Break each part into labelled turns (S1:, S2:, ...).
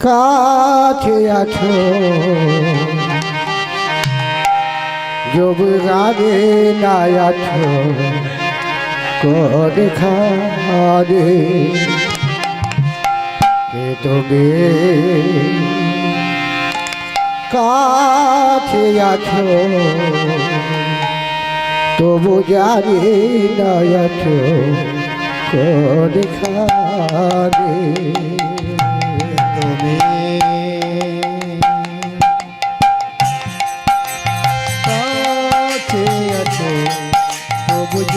S1: কাছে আছো? যোগ রাগে না আছো? করে খারে এ তবে কাছে আছো? তবু জানি না আছো? করে খারে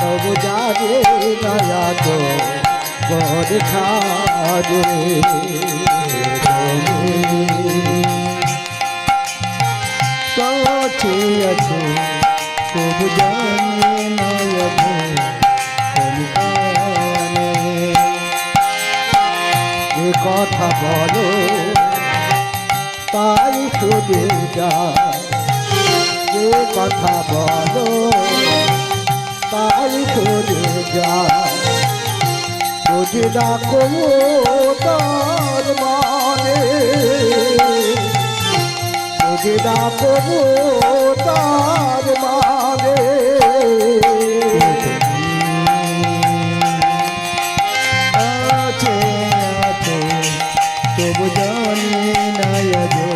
S2: তবু নাই আছো কোনখানে
S1: সে তবে কাছে আছো তবু জানি কথা বলো তাই শুধু যে কথা বলো তাই শুধু যায়। বুঝি ডাকো তার মানে বুঝি ডাকো তার মানে।
S2: আছে, আছো, তবু জানি না আছো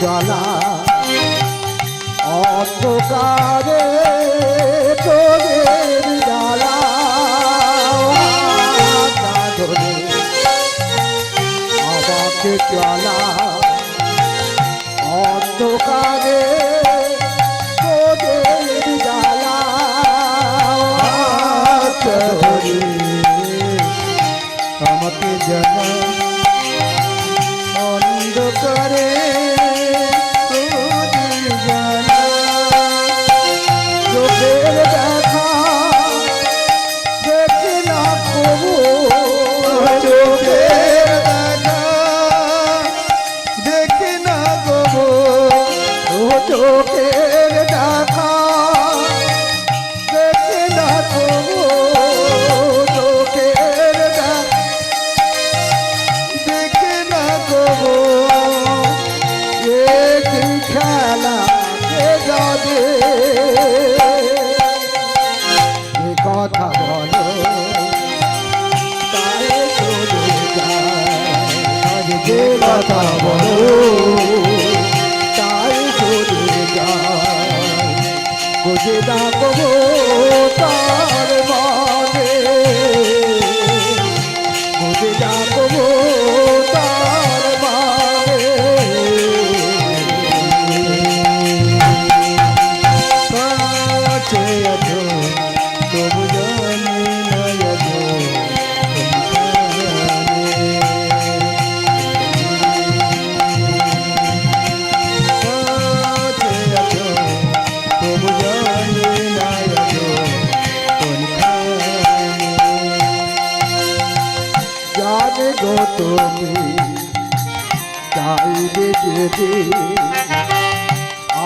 S1: চলা অন্ধকারে তোদের জ্বালা। ধরে আমাকে চলা অন্ধকারে বলো। তাই করে যায় বুঝে ডাকবো তুমি চাইবে যদি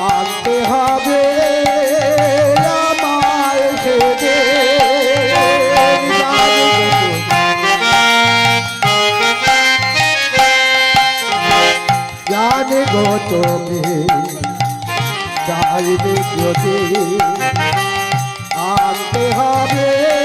S1: আনতে হবে আমায় সেদে জানে গো তুমি চাইবে যদি আনতে হবে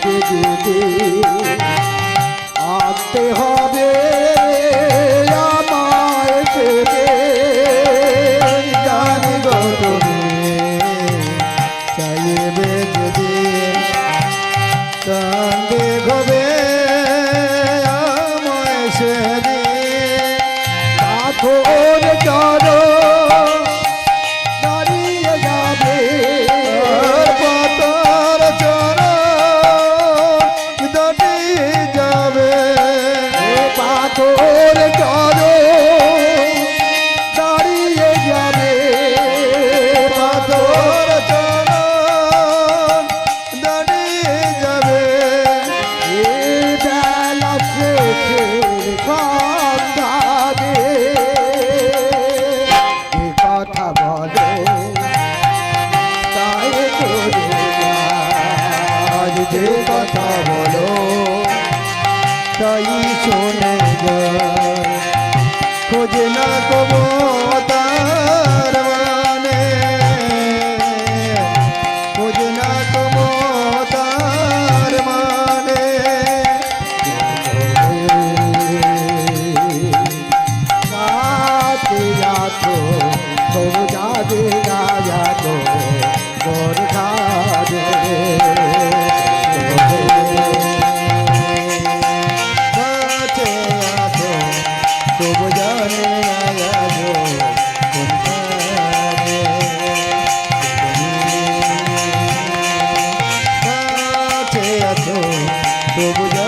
S1: ডুবে ডুবে আসতে হবে কিছু কথা বলো। তাই
S2: শোনে যায় না কবর 我不要